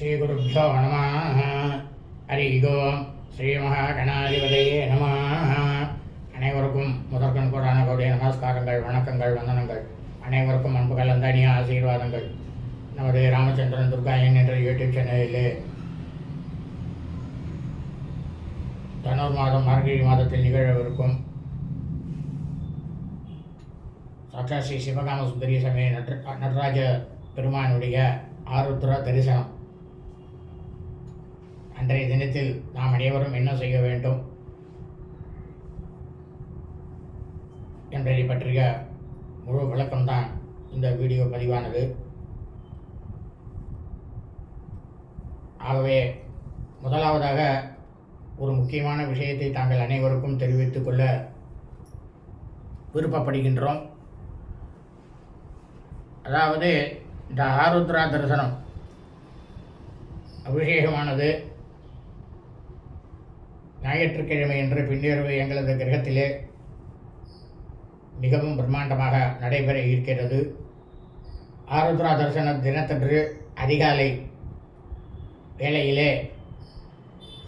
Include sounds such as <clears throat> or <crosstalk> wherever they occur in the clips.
ஸ்ரீகுருப்போ நம ஹரி ஓம் ஸ்ரீமகாகணாதிபதியே நம அனைவருக்கும் முதற்கண் கூடான நமஸ்காரங்கள் வணக்கங்கள் வந்தனங்கள். அனைவருக்கும் அன்பு அணிய ஆசீர்வாதங்கள். நமது ராமச்சந்திரன் துர்காயன் என்ற யூடியூப் சேனலிலே தனூர் மாதம் மார்கழி மாதத்தில் நிகழவிருக்கும் சாட்சா ஸ்ரீ சிவகாம சுந்தரி சமய நட்ராஜ பெருமானுடைய ஆருத்ரா தரிசனம். அன்றைய தினத்தில் நாம் அனைவரும் என்ன செய்ய வேண்டும்? என்பதை பற்றிய முழு விளக்கம்தான் இந்த வீடியோ பதிவானது. ஆகவே முதலாவதாக ஒரு முக்கியமான விஷயத்தை தாங்கள் அனைவருக்கும் தெரிவித்துக் கொள்ள விருப்பப்படுகின்றோம். அதாவது இந்த ஆருத்ரா தரிசனம் அபிஷேகமானது. ஞாயிற்றுக்கிழமை என்று பின்னிரவு எங்களது கிரகத்திலே மிகவும் பிரம்மாண்டமாக நடைபெற இருக்கிறது. ஆருத்ரா தரிசன தினத்தன்று அதிகாலை வேளையிலே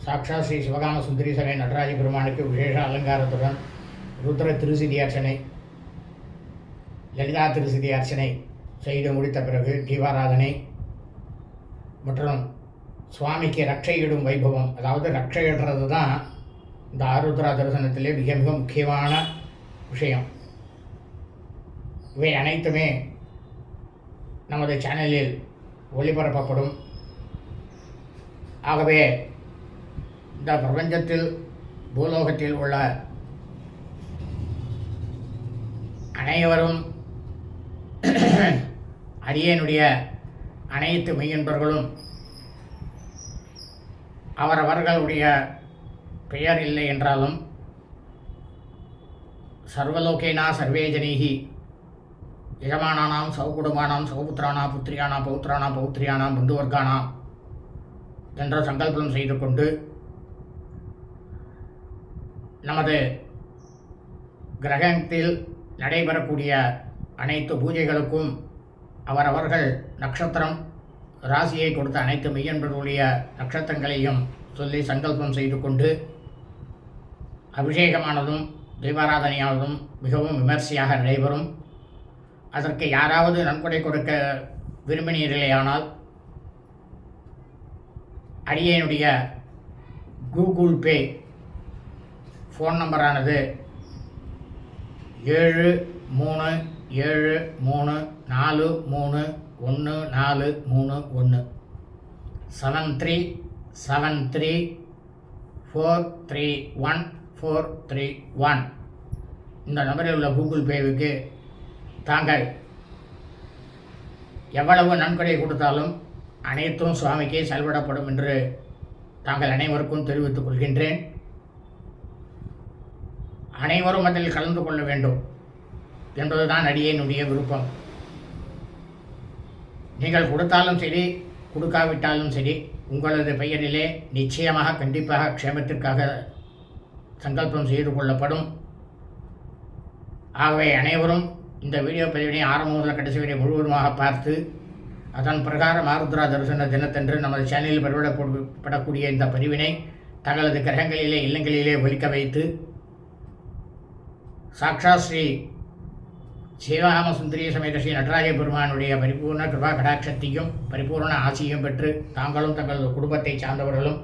சாக்ஷா ஸ்ரீ சிவகாம சுந்தரி நடராஜ பெருமானுக்கு விசேஷ அலங்காரத்துடன் ருத்ர திருசிதி அர்ச்சனை லலிதா திருசிதி அர்ச்சனை செய்து முடித்த பிறகு தீபாராதனை மற்றும் சுவாமிக்கு ரட்சையிடும் வைபவம். அதாவது ரட்சையிடுறது தான் இந்த ஆருத்ரா தரிசனத்திலே மிக மிக முக்கியமான விஷயம். இவை அனைத்துமே நமது சேனலில் ஒளிபரப்பப்படும். ஆகவே இந்த பிரபஞ்சத்தில் பூலோகத்தில் உள்ள அனைவரும் <clears throat> அரியனுடைய அனைத்து மெய்யன்பர்களும் அவரவர்களுடைய பெயர் இல்லை என்றாலும் சர்வலோகேனா சர்வே ஜனீகி யஜமானானாம் சௌகுடுமானாம் சௌபுத்திரானா புத்திரியானா பௌத்திரானா பௌத்திரியானாம் பந்துவர்கானா என்ற சங்கல்பம் செய்து கொண்டு நமது கிரகத்தில் நடைபெறக்கூடிய அனைத்து பூஜைகளுக்கும் அவரவர்கள் நட்சத்திரம் ராசியை கொடுத்த அனைத்து மெய்யன்பர்களுடைய நட்சத்திரங்களையும் சொல்லி சங்கல்பம் செய்து கொண்டு அபிஷேகமானதும் தீபாராதனையானதும் மிகவும் விமர்சையாக நடைபெறும். அதற்கு யாராவது நன்கொடை கொடுக்க விரும்பினீர்களேயானால் அடியனுடைய கூகுள் பே ஃபோன் நம்பரானது ஏழு மூணு ஏழு மூணு நாலு மூணு ஒன்று நாலு மூணு ஒன்று seven three seven three four three one four three one இந்த நம்பரில் உள்ள கூகுள் பேவுக்கு தாங்கள் எவ்வளவு நன்கொடை கொடுத்தாலும் அனைத்தும் சுவாமிக்கு செயல்படப்படும் என்று தாங்கள் அனைவருக்கும் தெரிவித்துக் கொள்கின்றேன். அனைவரும் அதில் கலந்து கொள்ள வேண்டும் என்பதுதான் அடியேனுடைய விருப்பம். நீங்கள் கொடுத்தாலும் சரி கொடுக்காவிட்டாலும் சரி உங்களது பெயரிலே நிச்சயமாக கண்டிப்பாக க்ஷேமத்திற்காக சங்கல்பம் செய்து கொள்ளப்படும். ஆகவே அனைவரும் இந்த வீடியோ பதிவினை ஆரம்ப முதல் கடைசி வரை முழுவதுமாக பார்த்து அதன் பிரகாரம் ஆருத்ரா தரிசன தினத்தன்று நமது சேனலில் பதிவிடப்படக்கூடிய இந்த பதிவினை தங்களது கிரகங்களிலே இல்லங்களிலே ஒலிக்க வைத்து சாக்ஷா ஸ்ரீ சிவகாம சுந்தரிய சமேத ஸ்ரீ நடராஜ பெருமானுடைய பரிபூர்ண கிருபா கடாட்சத்தையும் பரிபூர்ண ஆசியும் பெற்று தாங்களும் தங்களது குடும்பத்தை சார்ந்தவர்களும்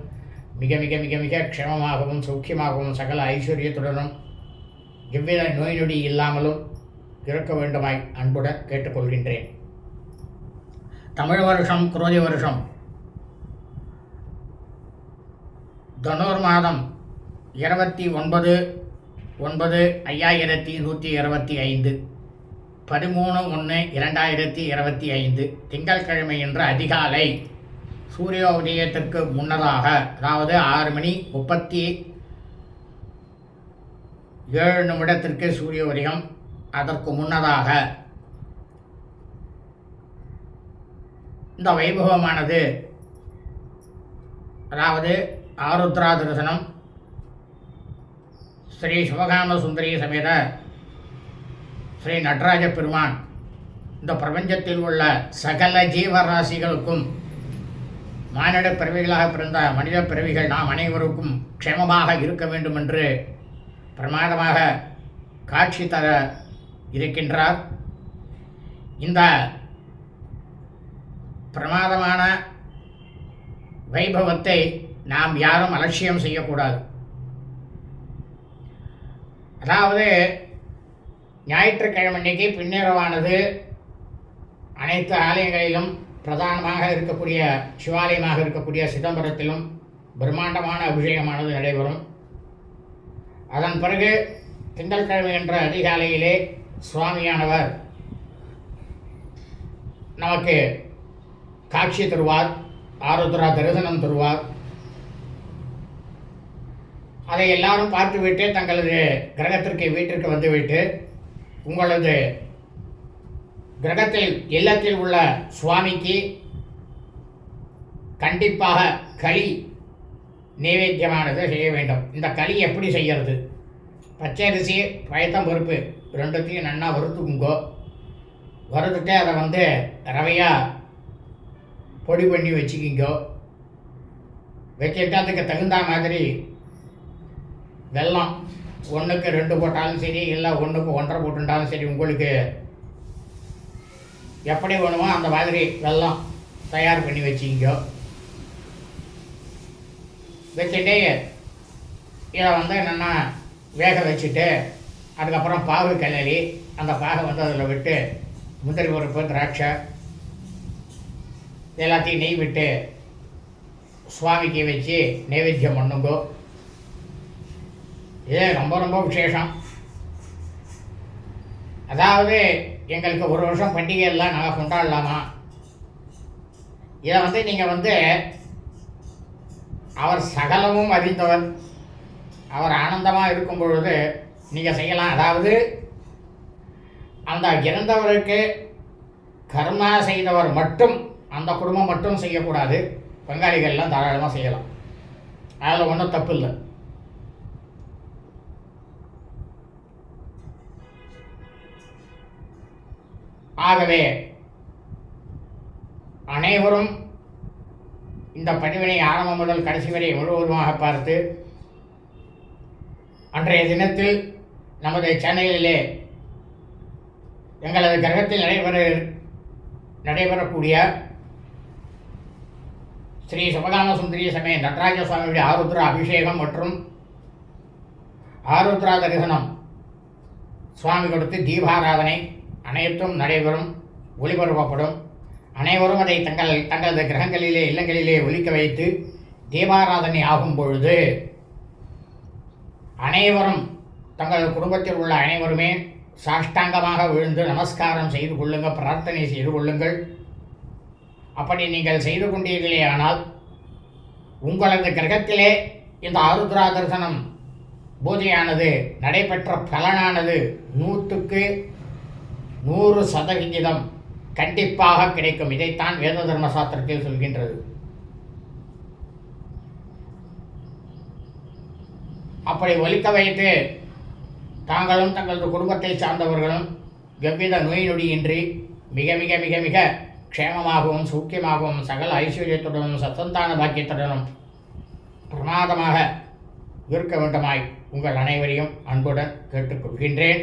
மிக மிக மிக மிக க்ஷமமாகவும் சௌக்கியமாகவும் சகல ஐஸ்வர்யத்துடனும் எவ்வித நோய் நொடி இல்லாமலும் இருக்க வேண்டுமாய் அன்புடன் கேட்டுக்கொள்கின்றேன். தமிழ் வருஷம் குரோதி வருஷம். தனோர் மாதம் இருபத்தி ஒன்பது ஒன்பது ஐயாயிரத்தி நூற்றி இருபத்தி ஐந்து. பதிமூணு ஒன்று இரண்டாயிரத்தி இருபத்தி ஐந்து திங்கட்கிழமை என்ற அதிகாலை. சூரிய உதயத்திற்கு முன்னதாக அதாவது ஆறு மணி முப்பத்தி ஏழு நிமிடத்திற்கு சூரிய உதயம் அதற்கு முன்னதாக இந்த வைபவமானது அதாவது ஆருத்ரா தரிசனம் ஸ்ரீ சிவகாம சுந்தரி சமேத ஸ்ரீ நடராஜ பெருமான். இந்த பிரபஞ்சத்தில் உள்ள சகல ஜீவராசிகளுக்கும் மானிட பிறவிகளாக பிறந்த மனித பிறவிகள் நாம் அனைவருக்கும் க்ஷேமமாக இருக்க வேண்டும் என்று பிரமாதமாக காட்சி தர இருக்கின்றார். இந்த பிரமாதமான வைபவத்தை நாம் யாரும் அலட்சியம் செய்யக்கூடாது. அதாவது ஞாயிற்றுக்கிழமை அன்னைக்கு பின்னிரவானது அனைத்து ஆலயங்களிலும் பிரதானமாக இருக்கக்கூடிய சிவாலயமாக இருக்கக்கூடிய சிதம்பரத்திலும் பிரம்மாண்டமான அபிஷேகமானது நடைபெறும். அதன் பிறகு திங்கட்கிழமை என்ற அதிகாலையிலே சுவாமியானவர் நமக்கு காட்சி தருவார் ஆருத்ரா தரிசனம் தருவார். அதை எல்லாரும் பார்த்துவிட்டு தங்களது கிரகத்திற்கு வீட்டிற்கு வந்துவிட்டு உங்களது கிரகத்தில் இல்லத்தில் உள்ள சுவாமிக்கு கண்டிப்பாக களி நைவேத்தியமானது செய்ய வேண்டும். இந்த களி எப்படி செய்யறது? பச்சரிசி பயத்தம் பருப்பு ரெண்டுத்தையும் நன்னா வறுத்துக்குங்கோ. வறுத்துட்டு அதை வந்து ரவையாக பொடி பண்ணி வச்சுக்கிங்கோ. வச்சுட்டு அதுக்கு தகுந்த மாதிரி வெல்லம் ஒன்றுக்கு ரெண்டு போட்டாலும் சரி இல்லை ஒன்றுக்கு ஒன்றரை போட்டுட்டாலும் சரி உங்களுக்கு எப்படி வேணுமோ அந்த மாதிரி வெல்லம் தயார் பண்ணி வச்சுக்கிங்கோ வச்சுட்டு இதை வந்து என்னென்னா வேக வச்சுட்டு அதுக்கப்புறம் பாகு கிளறி அந்த பாகை வந்து அதில் விட்டு முந்திரி பருப்பு திராட்சை எல்லாத்தையும் நெய் விட்டு சுவாமிக்கு வச்சு நைவேத்தியம் பண்ணுங்கோ. இது ரொம்ப ரொம்ப விசேஷம். அதாவது எங்களுக்கு ஒரு வருஷம் பண்டிகையெல்லாம் நாங்கள் கொண்டாடலாமா? இதை வந்து நீங்கள் வந்து அவர் சகலமும் அறிந்தவர் அவர் ஆனந்தமாக இருக்கும் பொழுது நீங்கள் செய்யலாம். அதாவது அந்த இறந்தவருக்கு கர்மா செய்தவர் மட்டும் அந்த குடும்பம் மட்டும் செய்யக்கூடாது. பங்காளிகள்லாம் தாராளமாக செய்யலாம். அதில் ஒன்றும் தப்பு இல்லை. ஆகவே அனைவரும் இந்த பதிவினை ஆரம்பம் முதல் கடைசி வரை முழுவதுமாக பார்த்து அன்றைய தினத்தில் நமது சென்னையிலே எங்களது கிரகத்தில் நடைபெற நடைபெறக்கூடிய ஸ்ரீ சுபதான சுந்தரி சமய நடராஜ சுவாமியுடைய ஆருத்ரா அபிஷேகம் மற்றும் ஆருத்ரா தரிசனம் சுவாமி கொடுத்து தீபாராதனை அனைத்தும் நடைபெறும் ஒளிபரப்பப்படும். அனைவரும் அதை தங்கள் தங்களது கிரகங்களிலே இல்லங்களிலே ஒலிக்க வைத்து தீபாராதனை ஆகும் பொழுது அனைவரும் தங்கள் குடும்பத்தில் உள்ள அனைவருமே சாஷ்டாங்கமாக விழுந்து நமஸ்காரம் செய்து கொள்ளுங்கள் பிரார்த்தனை செய்து கொள்ளுங்கள். அப்படி நீங்கள் செய்து கொண்டீர்களே ஆனால் உங்களது கிரகத்திலே இந்த ஆருத்ரா தரிசனம் பூஜையானது நடைபெற்ற பலனானது நூற்றுக்கு நூறு சதவிகிதம் கண்டிப்பாக கிடைக்கும். இதைத்தான் வேத தர்ம சாஸ்திரத்தில் சொல்கின்றது. அப்படி ஒலிக்க வைத்து தாங்களும் தங்களது குடும்பத்தை சார்ந்தவர்களும் எவ்வித நோய் நொடியின்றி மிக மிக மிக மிக க்ஷேமமாகவும் சூக்கியமாகவும் சகல ஐஸ்வர்யத்துடனும் சத்தந்தான பாக்கியத்துடனும் பிரமாதமாக இருக்க வேண்டுமாய் உங்கள் அனைவரையும் அன்புடன் கேட்டுக்கொள்கின்றேன்.